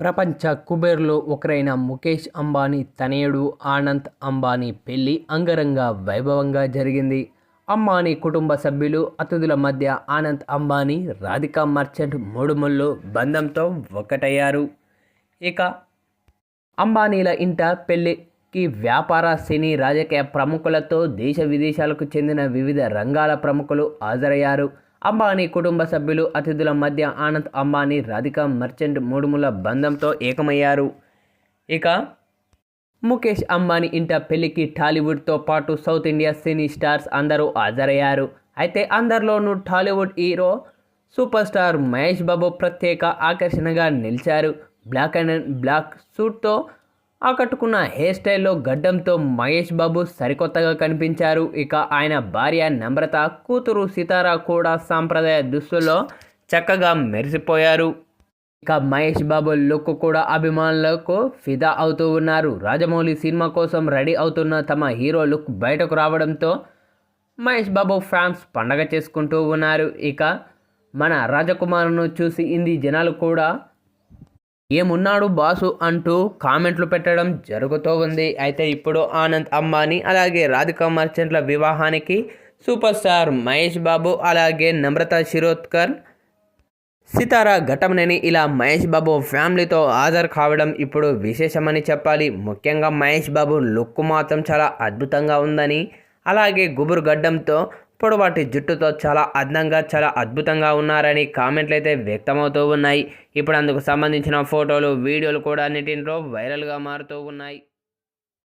ప్రపంచ కుబేర్లో ఒకరైన ముఖేష్ అంబానీ తనయుడు ఆనంద్ అంబానీ పెళ్ళి అంగరంగ వైభవంగా జరిగింది. అంబానీ కుటుంబ సభ్యులు అతిథుల మధ్య ఆనంద్ అంబానీ రాధికా మర్చెంట్ మూడుముళ్ళు బంధంతో ఒకటయ్యారు. ఇక అంబానీల ఇంట పెళ్ళికి వ్యాపార సినీ రాజకీయ ప్రముఖులతో దేశ విదేశాలకు చెందిన వివిధ రంగాల ప్రముఖులు హాజరయ్యారు. అంబానీ కుటుంబ సభ్యులు అతిథుల మధ్య ఆనంద్ అంబానీ రాధిక మర్చెంట్ మూడుముల బంధంతో ఏకమయ్యారు. ఇక ముఖేష్ అంబానీ ఇంట పెళ్ళికి టాలీవుడ్తో పాటు సౌత్ ఇండియా సినీ స్టార్స్ అందరూ హాజరయ్యారు. అయితే అందరిలోనూ Tollywood hero super star Mahesh Babu ప్రత్యేక ఆకర్షణగా నిలిచారు. బ్లాక్ అండ్ బ్లాక్ సూట్తో ఆకట్టుకున్న హెయిర్ స్టైల్లో గడ్డంతో మహేష్ బాబు సరికొత్తగా కనిపించారు. ఇక ఆయన భార్య నమ్రత కూతురు సితారా కూడా సాంప్రదాయ దుస్తుల్లో చక్కగా మెరిసిపోయారు. ఇక మహేష్ బాబు లుక్ కూడా అభిమానులకు ఫిదా అవుతూ ఉన్నారు. రాజమౌళి సినిమా కోసం రెడీ అవుతున్న తమ హీరో లుక్ బయటకు రావడంతో మహేష్ బాబు ఫ్యాన్స్ పండగ చేసుకుంటూ ఉన్నారు. ఇక మన రాజకుమారును చూసి ఇంది జనాలు కూడా ఏమున్నాడు బాసు అంటూ కామెంట్లు పెట్టడం జరుగుతూ ఉంది. అయితే ఇప్పుడు ఆనంద్ అంబానీ అలాగే రాధికా మర్చెంట్ల వివాహానికి సూపర్ స్టార్ మహేష్ బాబు అలాగే నమ్రత శిరోద్కర్ సితారా ఘటమనేని ఇలా మహేష్ బాబు ఫ్యామిలీతో హాజరు కావడం ఇప్పుడు విశేషమని చెప్పాలి. ముఖ్యంగా మహేష్ బాబు లుక్ మాత్రం చాలా అద్భుతంగా ఉందని అలాగే గుబురు గడ్డంతో పొడవాటి జుట్టుతో చాలా అందంగా చాలా అద్భుతంగా ఉన్నారని కామెంట్లు అయితే వ్యక్తమవుతూ ఉన్నాయి. ఇప్పుడు అందుకు సంబంధించిన ఫోటోలు వీడియోలు కూడా అన్నిటిలో వైరల్గా మారుతూ ఉన్నాయి.